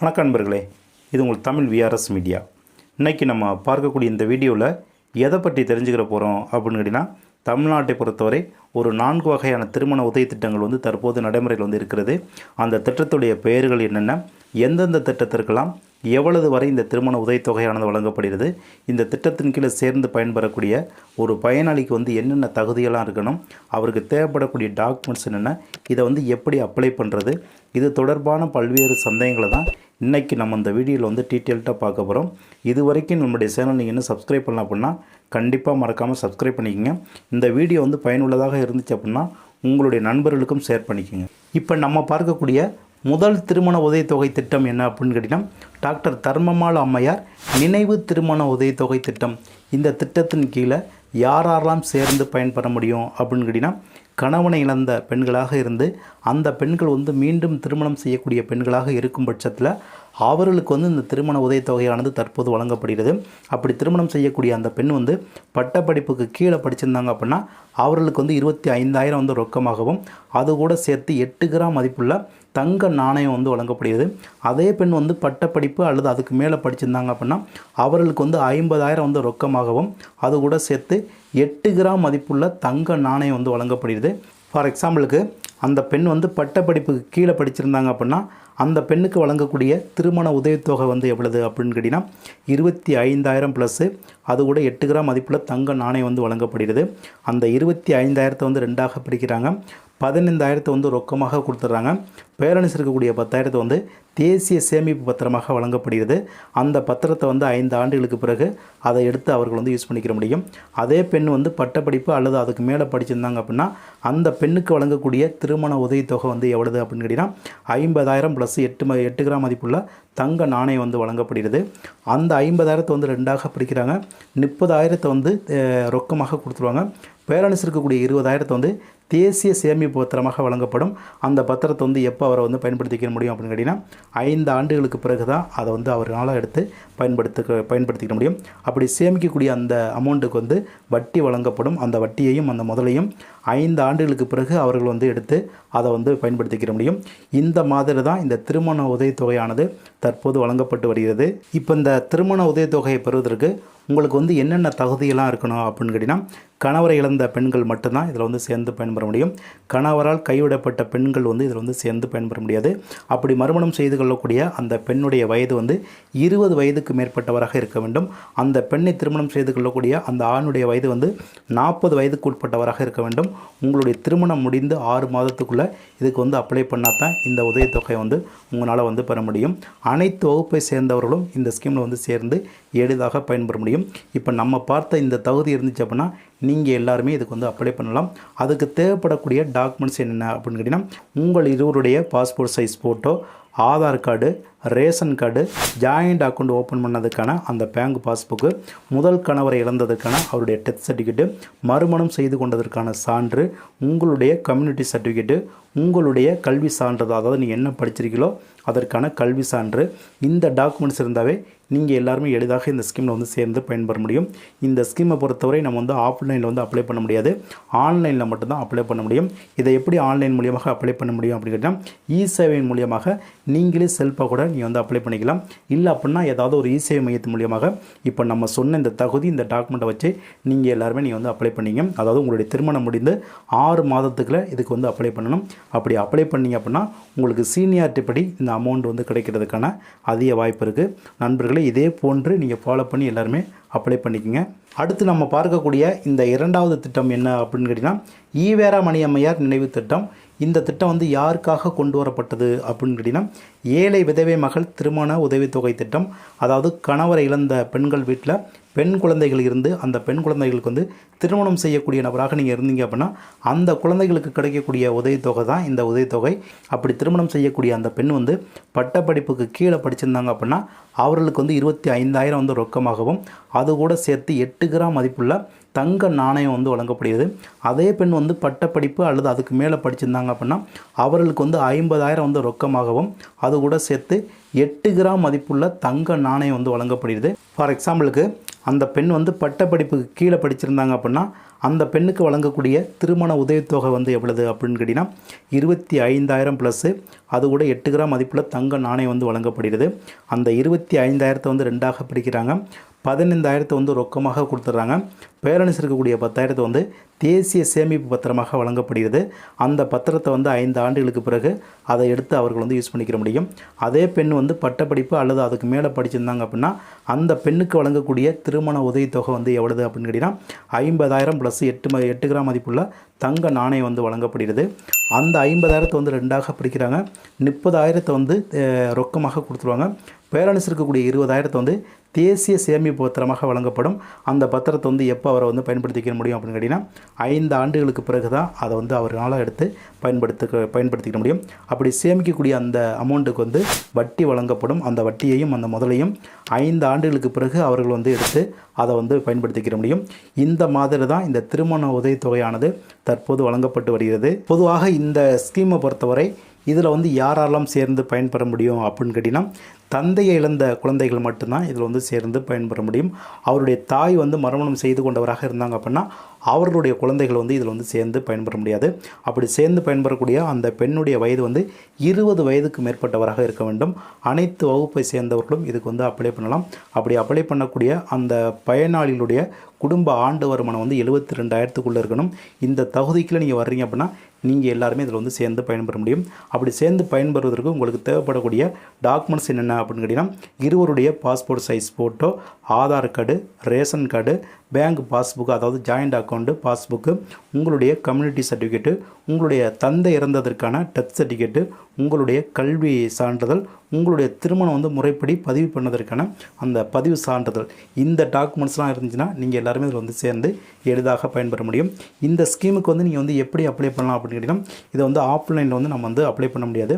வணக்கம் நண்பர்களே இது உங்கள் தமிழ் விஆர்எஸ் மீடியா இன்றைக்கி நம்ம பார்க்கக்கூடிய இந்த வீடியோவில் எதை பற்றி தெரிஞ்சுக்கிற போகிறோம் அப்படின்னு கேட்டிங்கன்னா தமிழ்நாட்டை பொறுத்தவரை ஒரு நான்கு வகையான திருமண உதவி திட்டங்கள் வந்து தற்போது நடைமுறையில் வந்து இருக்கிறது. அந்த திட்டத்துடைய பெயர்கள் என்னென்ன எந்தெந்த திட்டத்திற்கெல்லாம் எவ்வளவு வரை இந்த திருமண உதவித்தொகையானது வழங்கப்படுகிறது? இந்த திட்டத்தின் கீழே சேர்ந்து பயன்பெறக்கூடிய ஒரு பயனாளிக்கு வந்து என்னென்ன தகுதியெல்லாம் இருக்கணும்? அவருக்கு தேவைப்படக்கூடிய டாக்குமெண்ட்ஸ் என்னென்ன? இதை வந்து எப்படி அப்ளை பண்ணுறது இது தொடர்பான பல்வேறு சந்தேகங்களை தான் இன்றைக்கி நம்ம இந்த வீடியோவில் வந்து டீட்டெயில்ட்டாக பார்க்க போகிறோம் இது வரைக்கும் நம்மளுடைய சேனல் நீங்கள் இன்னும் சப்ஸ்கிரைப் பண்ணலாம் அப்படின்னா கண்டிப்பாக மறக்காமல் சப்ஸ்கிரைப் பண்ணிக்கோங்க. இந்த வீடியோ வந்து பயனுள்ளதாக இருந்துச்சு அப்படின்னா உங்களுடைய நண்பர்களுக்கும் ஷேர் பண்ணிக்கோங்க. இப்போ நம்ம பார்க்கக்கூடிய முதல் திருமண உதவித்தொகை திட்டம் என்ன அப்படின்னு கேட்டிங்கன்னா டாக்டர் தர்மமால் அம்மையார் நினைவு திருமண உதவித்தொகை திட்டம். இந்த திட்டத்தின் கீழே யாரெல்லாம் சேர்ந்து பயன்பெற முடியும் அப்படின்னு கேட்டிங்கன்னா கணவனை இழந்த பெண்களாக இருந்து அந்த பெண்கள் வந்து மீண்டும் திருமணம் செய்யக்கூடிய பெண்களாக இருக்கும் பட்சத்தில் அவர்களுக்கு வந்து இந்த திருமண உதவித்தொகையானது தற்போது வழங்கப்படுகிறது. அப்படி திருமணம் செய்யக்கூடிய அந்த பெண் வந்து பட்டப்படிப்புக்கு கீழே படிச்சிருந்தாங்க அப்படின்னா அவர்களுக்கு வந்து இருபத்தி ஐந்தாயிரம் வந்து ரொக்கமாகவும் அது கூட சேர்த்து எட்டு கிராம் மதிப்புள்ள தங்க நாணயம் வந்து வழங்கப்படுகிறது. அதே பெண் வந்து பட்டப்படிப்பு அல்லது அதுக்கு மேலே படிச்சிருந்தாங்க அப்படின்னா அவர்களுக்கு வந்து ஐம்பதாயிரம் வந்து ரொக்கமாகவும் அது கூட சேர்த்து எட்டு கிராம் மதிப்புள்ள தங்க நாணயம் வந்து வழங்கப்படுகிறது. ஃபார் எக்ஸாம்பிளுக்கு அந்த பெண் வந்து பட்ட படிப்புக்கு கீழே படிச்சிருந்தாங்க அப்படின்னா அந்த பெண்ணுக்கு வழங்கக்கூடிய திருமண உதவித்தொகை வந்து எவ்வளவு அப்படின்னு கேட்டிங்கன்னா இருபத்தி ஐந்தாயிரம் ப்ளஸ்ஸு அது கூட எட்டு கிராம் மதிப்பில் தங்க நாணயம் வந்து வழங்கப்படுகிறது. அந்த இருபத்தி ஐந்தாயிரத்தை வந்து ரெண்டாக பிரிக்கிறாங்க. பதினைந்தாயிரத்தை வந்து ரொக்கமாக கொடுத்துட்றாங்க. பேரண்ட்ஸ் இருக்கக்கூடிய பத்தாயிரத்தை வந்து தேசிய சேமிப்பு பத்திரமாக வழங்கப்படுகிறது. அந்த பத்திரத்தை வந்து ஐந்து ஆண்டுகளுக்கு பிறகு அதை எடுத்து அவர்கள் வந்து யூஸ் பண்ணிக்கிற முடியும். அதே பெண் வந்து பட்டப்படிப்பு அல்லது அதுக்கு மேலே படிச்சிருந்தாங்க அப்படின்னா அந்த பெண்ணுக்கு வழங்கக்கூடிய திருமண உதவித்தொகை வந்து எவ்வளவு அப்படின்னு கேட்டிங்கன்னா ஐம்பதாயிரம் ப்ளஸ் எட்டு ம எட்டு கிராம் மதிப்புள்ள தங்க நாணயம் வந்து வழங்கப்படுகிறது. அந்த ஐம்பதாயிரத்தை வந்து ரெண்டாக பிரிக்கிறாங்க. முப்பதாயிரத்தை வந்து ரொக்கமாக கொடுத்துருவாங்க. பேரண்ட்ஸ் இருக்கக்கூடிய இருபதாயிரத்தை வந்து தேசிய சேமிப்பு பத்திரமாக வழங்கப்படும். அந்த பத்திரத்தை வந்து எப்போ அவரை வந்து பயன்படுத்திக்க முடியும் அப்படின்னு கேட்டிங்கன்னா ஐந்து ஆண்டுகளுக்கு பிறகு தான் அதை வந்து அவரால் எடுத்து பயன்படுத்த பயன்படுத்திக்க முடியும். அப்படி சேமிக்கக்கூடிய அந்த அமௌண்ட்டுக்கு வந்து வட்டி வழங்கப்படும். அந்த வட்டியையும் அந்த முதலையும் ஐந்து ஆண்டுகளுக்கு பிறகு அவர்கள் வந்து எடுத்து அதை வந்து பயன்படுத்திக்கிற முடியும். இந்த மாதிரி தான் இந்த திருமண உதவித்தொகையானது தற்போது வழங்கப்பட்டு வருகிறது. இப்போ இந்த திருமண உதவித்தொகையை பெறுவதற்கு உங்களுக்கு வந்து என்னென்ன தகுதியெல்லாம் இருக்கணும் அப்படின்னு கேட்டிங்கன்னா கணவரை இழந்த பெண்கள் மட்டும்தான் இதில் வந்து சேர்ந்து பயன்பெற முடியும். கணவரால் கைவிடப்பட்ட பெண்கள் வந்து இதில் வந்து சேர்ந்து பயன்பெற முடியாது. அப்படி மறுமணம் செய்து கொள்ளக்கூடிய அந்த பெண்ணுடைய வயது வந்து இருபது வயதுக்கு மேற்பட்டவராக இருக்க வேண்டும். அந்த பெண்ணை திருமணம் செய்து கொள்ளக்கூடிய அந்த ஆணுடைய வயது வந்து நாற்பது வயதுக்கு உட்பட்டவராக இருக்க வேண்டும். உங்களுடைய திருமணம் முடிந்து ஆறு மாதத்துக்குள்ளே இதுக்கு வந்து அப்ளை பண்ணால் தான் இந்த உதவித்தொகை வந்து உங்களால் வந்து பெற முடியும். அனைத்து வகுப்பை சேர்ந்தவர்களும் இந்த ஸ்கீமில் வந்து சேர்ந்து எளிதாக பயன்பெற முடியும். இப்போ நம்ம பார்த்த இந்த தகுதி இருந்துச்சு அப்படின்னா நீங்கள் எல்லாருமே இதுக்கு வந்து அப்ளை பண்ணலாம். அதுக்கு தேவைப்படக்கூடிய டாக்குமெண்ட்ஸ் என்னென்ன அப்படின்னு கேட்டிங்கன்னா உங்கள் இருவருடைய passport size photo Aadhaar card ration card joint account open பண்ணதுக்கான அந்த பேங்க் பாஸ்புக்கு முதல் கணவரை இழந்ததுக்கான அவருடைய டெத் சர்டிஃபிகேட்டு மறுமணம் செய்து கொண்டதற்கான சான்று உங்களுடைய கம்யூனிட்டி சர்டிஃபிகேட்டு உங்களுடைய கல்வி சான்றிதழ் அதாவது நீங்கள் என்ன படிச்சிருக்கீங்களோ அதற்கான கல்வி சான்று. இந்த டாக்குமெண்ட்ஸ் இருந்தாவே நீங்கள் எல்லாருமே எளிதாக இந்த ஸ்கீமில் வந்து சேர்ந்து பயன்பெற முடியும். இந்த ஸ்கீமை பொறுத்தவரை நம்ம வந்து ஆஃப்லைனில் வந்து அப்ளை பண்ண முடியாது. ஆன்லைனில் மட்டும்தான் அப்ளை பண்ண முடியும். இதை எப்படி ஆன்லைன் மூலியமாக அப்ளை பண்ண முடியும் அப்படின்னு கேட்டால் இ சேவையின் மூலியமாக நீங்களே செல்ஃபாக கூட நீங்கள் வந்து அப்ளை பண்ணிக்கலாம். இல்லை அப்படின்னா ஏதாவது ஒரு இசேவை மையத்தின் மூலியமாக இப்போ நம்ம சொன்ன இந்த தகுதி இந்த டாக்குமெண்ட்டை வச்சு நீங்கள் எல்லாருமே நீங்கள் வந்து அப்ளை பண்ணிங்க. அதாவது உங்களுடைய திருமணம் முடிந்து ஆறு மாதத்துக்குள்ள இதுக்கு வந்து அப்ளை பண்ணணும். அப்படி அப்ளை பண்ணிங்க அப்படின்னா உங்களுக்கு சீனியாரிட்டி படி இந்த அமௌண்ட் வந்து கிடைக்கிறதுக்கான அதிக வாய்ப்பு இருக்குது நண்பர்களே இதே போன்று நீங்கள் ஃபாலோ பண்ணி எல்லாருமே அப்ளை பண்ணிக்கோங்க. அடுத்து நம்ம பார்க்கக்கூடிய இந்த இரண்டாவது திட்டம் என்ன அப்படின்னு கேட்டிங்கன்னா ஈவேரா மணியம்மையார் நினைவு திட்டம். இந்த திட்டம் வந்து யாருக்காக கொண்டு வரப்பட்டது அப்படின்னு கேட்டிங்கன்னா ஏழை விதவை மகள் திருமண உதவித்தொகை திட்டம் அதாவது கணவரை இழந்த பெண்கள் வீட்டில் பெண் குழந்தைகள் இருந்து அந்த பெண் குழந்தைகளுக்கு வந்து திருமணம் செய்யக்கூடிய நபராக நீங்கள் இருந்தீங்க அப்படின்னா அந்த குழந்தைகளுக்கு கிடைக்கக்கூடிய உதவித்தொகை தான் இந்த உதவித்தொகை. அப்படி திருமணம் செய்யக்கூடிய அந்த பெண் வந்து பட்டப்படிப்புக்கு கீழே படிச்சிருந்தாங்க அப்படின்னா அவர்களுக்கு வந்து இருபத்தி ஐந்தாயிரம் வந்து ரொக்கமாகவும் அது கூட சேர்த்து எட்டு கிராம் மதிப்புள்ள தங்க நாணயம் வந்து வழங்கப்படுகிறது. அதே பெண் வந்து பட்டப்படிப்பு அல்லது அதுக்கு மேலே படிச்சிருந்தாங்க அப்படின்னா அவர்களுக்கு வந்து ஐம்பதாயிரம் வந்து ரொக்கமாகவும் அது அது கூட சேர்த்து எட்டு கிராம் மதிப்புள்ள தங்க நாணயம் வந்து வழங்கப்படுகிறது. ஃபார் எக்ஸாம்பிளுக்கு அந்த பெண் வந்து பட்டப்படிப்புக்கு கீழே படிச்சிருந்தாங்க அப்படின்னா அந்த பெண்ணுக்கு வழங்கக்கூடிய திருமண உதவித்தொகை வந்து எவ்வளவு அப்படின்னு கேட்டிங்கன்னா இருபத்தி ஐந்தாயிரம் ப்ளஸ்ஸு அது கூட எட்டு கிராம் மதிப்புள்ள தங்க நாணயம் வந்து வழங்கப்படுகிறது. அந்த இருபத்தி ஐந்தாயிரத்தை வந்து ரெண்டாக பிரிக்கிறாங்க. பதினைந்தாயிரத்தை வந்து ரொக்கமாக கொடுத்துட்றாங்க. பேரண்ட்ஸ் இருக்கக்கூடிய பத்தாயிரத்தை வந்து தேசிய சேமிப்பு பத்திரமாக வழங்கப்படுகிறது. அந்த பத்திரத்தை வந்து ஐந்து ஆண்டுகளுக்கு பிறகு அதை எடுத்து அவர்கள் வந்து யூஸ் பண்ணிக்கிற முடியும். அதே பெண் வந்து பட்டப்படிப்பு அல்லது அதுக்கு மேலே படிச்சிருந்தாங்க அப்படின்னா அந்த பெண்ணுக்கு வழங்கக்கூடிய திருமண உதவித்தொகை வந்து எவ்வளவு அப்படின்னு கேட்டிங்கன்னா ஐம்பதாயிரம் ப்ளஸ் எட்டு ம எட்டு கிராம் மதிப்புள்ள தங்க நாணயம் வந்து வழங்கப்படுகிறது. அந்த ஐம்பதாயிரத்தை வந்து ரெண்டாக பிடிக்கிறாங்க முப்பதாயிரத்தை வந்து ரொக்கமாக கொடுத்துருவாங்க. பேரண்ட்ஸ் இருக்கக்கூடிய இருபதாயிரத்தை வந்து தேசிய சேமிப்பு பத்திரமாக வழங்கப்படும். அந்த பத்திரத்தை வந்து எப்போ அவரை வந்து பயன்படுத்திக்க முடியும் அப்படின்னு கேட்டிங்கன்னா ஐந்து ஆண்டுகளுக்கு பிறகு தான் அதை வந்து அவரால் எடுத்து பயன்படுத்த பயன்படுத்திக்க முடியும். அப்படி சேமிக்கக்கூடிய அந்த அமௌண்ட்டுக்கு வந்து வட்டி வழங்கப்படும். அந்த வட்டியையும் அந்த முதலையும் ஐந்து ஆண்டுகளுக்கு பிறகு அவர்கள் வந்து எடுத்து அதை வந்து பயன்படுத்திக்கிற முடியும். இந்த மாதிரி தான் இந்த திருமண உதவித்தொகையானது தற்போது வழங்கப்பட்டு வருகிறது. பொதுவாக இந்த ஸ்கீமை பொறுத்தவரை இதில் வந்து யாரெல்லாம் சேர்ந்து பயன்பெற முடியும் அப்படின்னு கேட்டிங்கன்னா தந்தையை இழந்த குழந்தைகள் மட்டும்தான் இதில் வந்து சேர்ந்து பயன்பெற முடியும். அவருடைய தாய் வந்து மறுமணம் செய்து கொண்டவராக இருந்தாங்க அப்படின்னா அவர்களுடைய குழந்தைகள் வந்து இதில் வந்து சேர்ந்து பயன்பெற முடியாது. அப்படி சேர்ந்து பயன்பெறக்கூடிய அந்த பெண்ணுடைய வயது வந்து இருபது வயதுக்கு மேற்பட்டவராக இருக்க வேண்டும். அனைத்து வகுப்பை சேர்ந்தவர்களும் இதுக்கு வந்து அப்ளை பண்ணலாம். அப்படி அப்ளை பண்ணக்கூடிய அந்த பயனாளிகளுடைய குடும்ப ஆண்டு வருமானம் வந்து எழுபத்தி ரெண்டாயிரத்துக்குள்ளே இருக்கணும். இந்த தகுதிக்குள்ளே நீங்கள் வர்றீங்க அப்படின்னா நீங்கள் எல்லாருமே இதில் வந்து சேர்ந்து பயன்பெற முடியும். அப்படி சேர்ந்து பயன்பெறுவதற்கு உங்களுக்கு தேவைப்படக்கூடிய டாக்குமெண்ட்ஸ் என்னென்ன அப்படின்னு கேட்டிங்கன்னா இருவருடைய passport size photo Aadhaar card ration card bank passbook அதாவது ஜாயிண்ட் அக்கௌண்ட்டு பாஸ்புக்கு உங்களுடைய கம்யூனிட்டி சர்டிஃபிகேட்டு உங்களுடைய தந்தை இறந்ததற்கான டெத் சர்டிஃபிகேட்டு உங்களுடைய கல்வி சான்றிதழ் உங்களுடைய திருமணம் வந்து முறைப்படி பதிவு பண்ணதற்கான அந்த பதிவு சான்றிதழ். இந்த டாக்குமெண்ட்ஸ்லாம் இருந்துச்சுன்னா நீங்கள் எல்லாருமே இதில் வந்து சேர்ந்து எளிதாக பயன்பெற முடியும். இந்த ஸ்கீமுக்கு வந்து நீங்கள் வந்து எப்படி அப்ளை பண்ணலாம் அப்படின்னு கேட்டிங்கன்னா இதை வந்து ஆஃப்லைனில் வந்து நம்ம வந்து அப்ளை பண்ண முடியாது.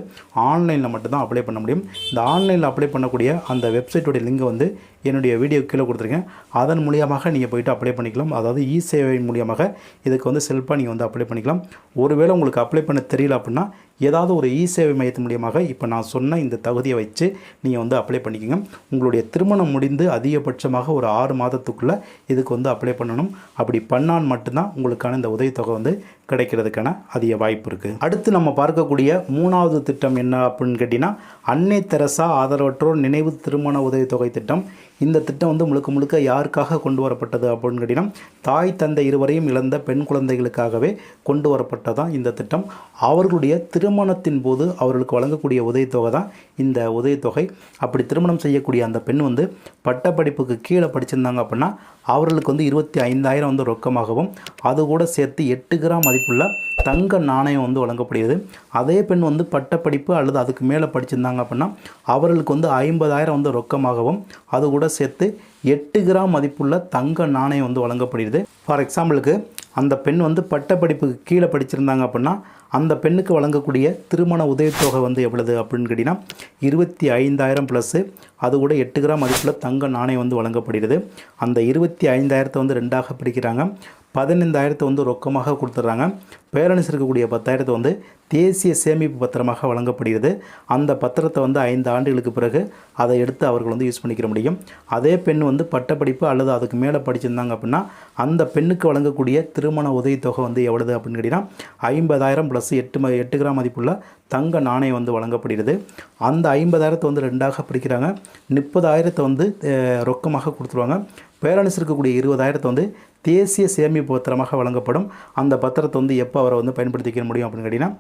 ஆன்லைனில் மட்டும்தான் அப்ளை பண்ண முடியும். இந்த ஆன்லைனில் அப்ளை பண்ணக்கூடிய அந்த வெப்சைட்டுடைய லிங்கை வந்து என்னுடைய வீடியோ கீழே கொடுத்துருக்கேன். அதன் மூலியமாக நீங்கள் போயிட்டு அப்ளை பண்ணிக்கலாம். அதாவது இ சேவை மூலியமாக இதுக்கு வந்து செல்ஃபாக நீங்கள் வந்து அப்ளை பண்ணிக்கலாம். ஒருவேளை உங்களுக்கு அப்ளை பண்ண தெரியல அப்படின்னா ஏதாவது ஒரு இ சேவை மையத்தின் மூலியமாக இப்போ நான் சொன்ன இந்த தகுதியை வச்சு நீங்கள் வந்து அப்ளை பண்ணிக்கோங்க. உங்களுடைய திருமணம் முடிந்து அதிகபட்சமாக ஒரு ஆறு மாதத்துக்குள்ளே இதுக்கு வந்து அப்ளை பண்ணணும். அப்படி பண்ணால் மட்டும்தான் உங்களுக்கான இந்த உதவித்தொகை வந்து கிடைக்கிறதுக்கான அதிக வாய்ப்பு இருக்குது அடுத்து நம்ம பார்க்கக்கூடிய மூணாவது திட்டம் என்ன அப்படின்னு கேட்டிங்கன்னா அன்னை தெரசா ஆதரவற்றோர் நினைவு திருமண உதவித்தொகை திட்டம். இந்த திட்டம் வந்து முழுக்க முழுக்க யாருக்காக கொண்டு வரப்பட்டது அப்படின்னு கேட்டிங்கன்னா தாய் தந்தை இருவரையும் இழந்த பெண் குழந்தைகளுக்காகவே கொண்டு வரப்பட்டதான் இந்த திட்டம். அவர்களுடைய திரு திருமணத்தின் போது அவர்களுக்கு வழங்கக்கூடிய உதவித்தொகை தான் இந்த உதவித்தொகை. அப்படி திருமணம் செய்யக்கூடிய அந்த பெண் வந்து பட்டப்படிப்புக்கு கீழே படிச்சிருந்தாங்க அப்படின்னா அவர்களுக்கு வந்து இருபத்தி ஐந்தாயிரம் வந்து ரொக்கமாகவும் அது கூட சேர்த்து எட்டு கிராம் மதிப்புள்ள தங்க நாணயம் வந்து வழங்கப்படுகிறது. அதே பெண் வந்து பட்டப்படிப்பு அல்லது அதுக்கு மேலே படிச்சிருந்தாங்க அப்படின்னா அவர்களுக்கு வந்து ஐம்பதாயிரம் வந்து ரொக்கமாகவும் அது கூட சேர்த்து எட்டு கிராம் மதிப்புள்ள தங்க நாணயம் வந்து வழங்கப்படுகிறது. ஃபார் எக்ஸாம்பிளுக்கு அந்த பெண் வந்து பட்டப்படிப்புக்கு கீழே படிச்சிருந்தாங்க அப்படின்னா அந்த பெண்ணுக்கு வழங்கக்கூடிய திருமண உதவித்தொகை வந்து எவ்வளவு அப்படின்னு கேட்டிங்கன்னா இருபத்தி ஐந்தாயிரம் ப்ளஸ்ஸு அது கூட எட்டு கிராம் மதிப்புள்ள தங்க நாணயம் வந்து வழங்கப்படுகிறது. அந்த இருபத்தி ஐந்தாயிரத்தை வந்து ரெண்டாக பிரிக்கிறாங்க. பதினைந்தாயிரத்தை வந்து ரொக்கமாக கொடுத்துட்றாங்க. பேரன்ஸ் இருக்கக்கூடிய பத்தாயிரத்தை வந்து தேசிய சேமிப்பு பத்திரமாக வழங்கப்படுகிறது. அந்த பத்திரத்தை வந்து ஐந்து ஆண்டுகளுக்கு பிறகு அதை எடுத்து அவர்கள் வந்து யூஸ் பண்ணிக்கிற முடியும். அதே பெண் வந்து பட்டப்படிப்பு அல்லது அதுக்கு மேலே படிச்சிருந்தாங்க அப்படின்னா அந்த பெண்ணுக்கு வழங்கக்கூடிய திருமண உதவித்தொகை வந்து எவ்வளவு அப்படின்னு கேட்டிங்கன்னா ஐம்பதாயிரம் ப்ளஸ் எட்டு ம எட்டு கிராம் மதிப்புள்ள தங்க நாணயம் வந்து வழங்கப்படுகிறது. அந்த ஐம்பதாயிரத்தை வந்து ரெண்டாக பிரிக்கிறாங்க. முப்பதாயிரத்தை வந்து ரொக்கமாக கொடுத்துருவாங்க. பேரண்ட்ஸ் இருக்கக்கூடிய இருபதாயிரத்தை வந்து தேசிய சேமிப்பு பத்திரமாக வழங்கப்படும். அந்த பத்திரத்தை வந்து எப்போ அவரை வந்து பயன்படுத்திக்க முடியும் அப்படின்னு கேட்டிங்கன்னா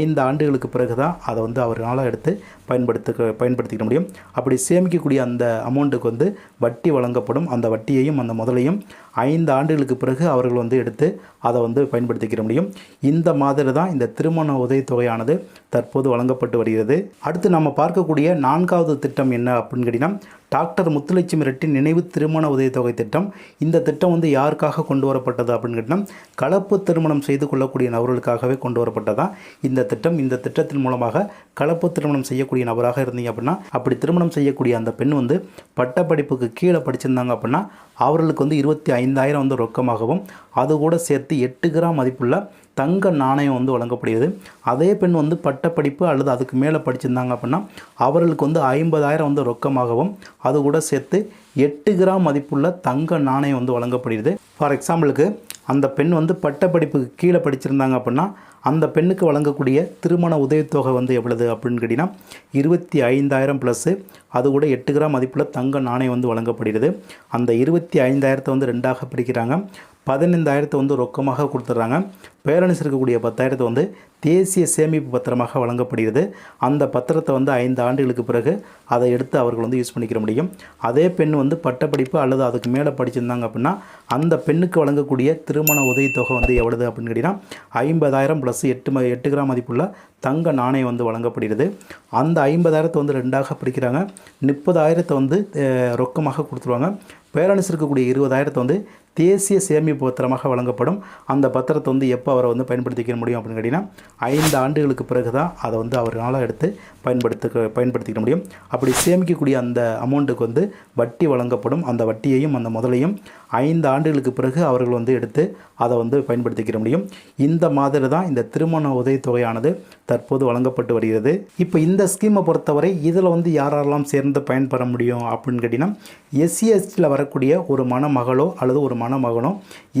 ஐந்து ஆண்டுகளுக்கு பிறகு தான் அதை வந்து அவரால் எடுத்து பயன்படுத்த பயன்படுத்திக்க முடியும். அப்படி சேமிக்கக்கூடிய அந்த அமௌண்ட்டுக்கு வந்து வட்டி வழங்கப்படும். அந்த வட்டியையும் அந்த முதலையும் ஐந்து ஆண்டுகளுக்கு பிறகு அவர்கள் வந்து எடுத்து அதை வந்து பயன்படுத்திக்க முடியும். இந்த மாதிரி தான் இந்த திருமண உதவித்தொகையானது தற்போது வழங்கப்பட்டு வருகிறது. அடுத்து நம்ம பார்க்கக்கூடிய நான்காவது திட்டம் என்ன அப்படின்னு கேட்டிங்கன்னா டாக்டர் முத்துலட்சுமி ரெட்டி நினைவு திருமண உதவித்தொகை திட்டம். இந்த திட்டம் வந்து யாருக்காக கொண்டு வரப்பட்டது அப்படின்னு கேட்டிங்கன்னா கலப்பு திருமணம் செய்து கொள்ளக்கூடிய நபர்களுக்காகவே கொண்டு வரப்பட்டதா? இந்த திட்டம் இந்த திட்டத்தின் மூலமாக கலப்பு திருமணம் செய்யக்கூடிய செய்யக்கூடிய நபராக இருந்தீங்க அப்படின்னா அப்படி திருமணம் செய்யக்கூடிய அந்த பெண் வந்து பட்டப்படிப்புக்கு கீழே படிச்சிருந்தாங்க அப்படின்னா அவர்களுக்கு வந்து இருபத்தி ஐந்தாயிரம் வந்து ரொக்கமாகவும் அது கூட சேர்த்து எட்டு கிராம் மதிப்புள்ள தங்க நாணயம் வந்து வழங்கப்படுகிறது. அதே பெண் வந்து பட்டப்படிப்பு அல்லது அதுக்கு மேலே படிச்சிருந்தாங்க அப்படின்னா அவர்களுக்கு வந்து ஐம்பதாயிரம் வந்து ரொக்கமாகவும் அது கூட சேர்த்து எட்டு கிராம் மதிப்புள்ள தங்க நாணயம் வந்து வழங்கப்படுகிறது. ஃபார் எக்ஸாம்பிளுக்கு அந்த பெண் வந்து பட்டப்படிப்புக்கு கீழே படிச்சிருந்தாங்க அப்படின்னா அந்த பெண்ணுக்கு வழங்கக்கூடிய திருமண உதவித்தொகை வந்து எவ்வளவு அப்படின்னு கேட்டிங்கன்னா இருபத்தி ஐந்தாயிரம் ப்ளஸ்ஸு அது கூட எட்டு கிராம் மதிப்புள்ள தங்க நாணயம் வந்து வழங்கப்படுகிறது. அந்த இருபத்தி ஐந்தாயிரத்தை வந்து ரெண்டாக பிரிக்கிறாங்க. பதினைந்தாயிரத்தை வந்து ரொக்கமாக கொடுத்துட்றாங்க. பேரண்ட்ஸ் இருக்கக்கூடிய பத்தாயிரத்தை வந்து தேசிய சேமிப்பு பத்திரமாக வழங்கப்படுகிறது. அந்த பத்திரத்தை வந்து ஐந்து ஆண்டுகளுக்கு பிறகு அதை எடுத்து அவர்கள் வந்து யூஸ் பண்ணிக்கிற முடியும். அதே பெண் வந்து பட்டப்படிப்பு அல்லது அதுக்கு மேலே படிச்சிருந்தாங்க அப்படின்னா அந்த பெண்ணுக்கு வழங்கக்கூடிய திருமண உதவித்தொகை வந்து எவ்வளவு அப்படின்னு கேட்டிங்கன்னா ஐம்பதாயிரம் ப்ளஸ் எட்டு ம எட்டு கிராம் மதிப்புள்ள தங்க நாணயம் வந்து வழங்கப்படுகிறது. அந்த ஐம்பதாயிரத்தை வந்து ரெண்டாக பிடிக்கிறாங்க முப்பதாயிரத்தை வந்து ரொக்கமாக கொடுத்துருவாங்க. பேரண்ட்ஸ் இருக்கக்கூடிய இருபதாயிரத்தை வந்து தேசிய சேமிப்பு பத்திரமாக வழங்கப்படும். அந்த பத்திரத்தை வந்து எப்போ அவரை வந்து பயன்படுத்திக்க முடியும் அப்படின்னு கேட்டிங்கன்னா ஐந்து ஆண்டுகளுக்கு பிறகு தான் அதை வந்து அவரால் எடுத்து பயன்படுத்த பயன்படுத்திக்க முடியும். அப்படி சேமிக்கக்கூடிய அந்த அமௌண்ட்டுக்கு வந்து வட்டி வழங்கப்படும். அந்த வட்டியையும் அந்த முதலையும் ஐந்து ஆண்டுகளுக்கு பிறகு அவர்கள் வந்து எடுத்து அதை வந்து பயன்படுத்திக்கிற முடியும். இந்த மாதிரி தான் இந்த திருமண உதவித்தொகையானது தற்போது வழங்கப்பட்டு வருகிறது. இப்போ இந்த ஸ்கீமை பொறுத்தவரை இதில் வந்து யாரெல்லாம் சேர்ந்து பயன்பெற முடியும் அப்படின்னு கேட்டிங்கன்னா எஸ்சிஎஸ்டியில் வரக்கூடிய ஒரு மணமகளோ அல்லது ஒரு மணமகனோ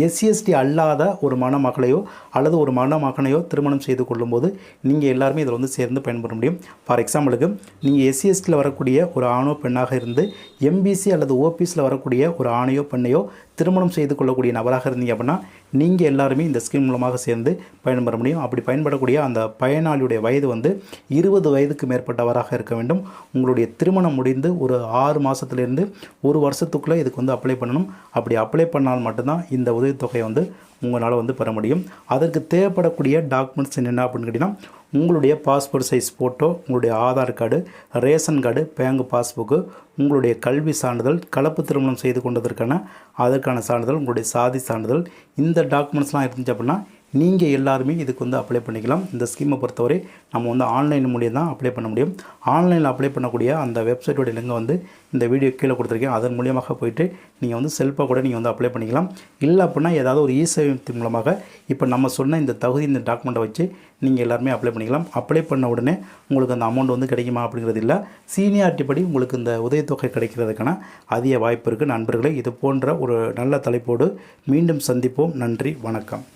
எஸ்சிஎஸ்டி அல்லாத ஒரு மணமகளையோ அல்லது ஒரு மணமகனையோ திருமணம் செய்து கொள்ளும்போது நீங்கள் எல்லாருமே இதில் வந்து சேர்ந்து பயன்பெற முடியும். ஃபார் எக்ஸாம்பிளுக்கு நீங்கள் எஸ்சிஎஸ்டியில் வரக்கூடிய ஒரு ஆணோ பெண்ணாக இருந்து எம்பிசி அல்லது ஓபிஎஸில் வரக்கூடிய ஒரு ஆணையோ பெண்ணையோ திருமணம் செய்து கொள்ளக்கூடிய நபராக இருந்தீங்க அப்படின்னா நீங்கள் எல்லாருமே இந்த ஸ்கீம் மூலமாக சேர்ந்து பயன்பெற முடியும். அப்படி பயன்படக்கூடிய அந்த பயனாளியுடைய வயது வந்து இருபது வயதுக்கு மேற்பட்டவராக இருக்க வேண்டும். உங்களுடைய திருமணம் முடிந்து ஒரு ஆறு மாதத்துலேருந்து ஒரு வருஷத்துக்குள்ளே இதுக்கு வந்து அப்ளை பண்ணணும். அப்படி அப்ளை பண்ண பண்ணால் மட்டும்தான் இந்த உதவித்தொகையை வந்து உங்களால் வந்து பெற முடியும். அதற்கு தேவைப்படக்கூடிய டாக்குமெண்ட்ஸ் என்னென்ன அப்படின்னு கேட்டிங்கன்னா உங்களுடைய பாஸ்போர்ட் சைஸ் ஃபோட்டோ உங்களுடைய Aadhaar card ration card bank passbook உங்களுடைய கல்வி சான்றிதழ் கலப்பு திருமணம் செய்து கொண்டதற்கான அதற்கான சான்றிதழ் உங்களுடைய சாதி சான்றிதழ் இந்த டாக்குமெண்ட்ஸ்லாம் இருந்துச்சு அப்படின்னா நீங்கள் எல்லாருமே இதுக்கு வந்து அப்ளை பண்ணிக்கலாம். இந்த ஸ்கீமை பொறுத்தவரை நம்ம வந்து ஆன்லைன் மூலியம் தான் அப்ளை பண்ண முடியும். ஆன்லைனில் அப்ளை பண்ணக்கூடிய அந்த வெப்சைட்டோட லிங்கை வந்து இந்த வீடியோ கீழே கொடுத்துருக்கேன். அதன் மூலியமாக போயிட்டு நீங்கள் வந்து செல்ஃபாக கூட நீங்கள் வந்து அப்ளை பண்ணிக்கலாம். இல்லை அப்படின்னா ஏதாவது ஒரு இசேவை மூலமாக இப்போ நம்ம சொன்ன இந்த தகுதி இந்த டாக்குமெண்ட்டை வச்சு நீங்கள் எல்லாருமே அப்ளை பண்ணிக்கலாம். அப்ளை பண்ண உடனே உங்களுக்கு அந்த அமௌண்ட் வந்து கிடைக்குமா அப்படிங்கிறது இல்லை. சீனியாரிட்டி படி உங்களுக்கு இந்த உதவித்தொகை கிடைக்கிறதுக்கான அதிக வாய்ப்பு இருக்குது நண்பர்களே இது போன்ற ஒரு நல்ல தலைப்போடு மீண்டும் சந்திப்போம். நன்றி வணக்கம்.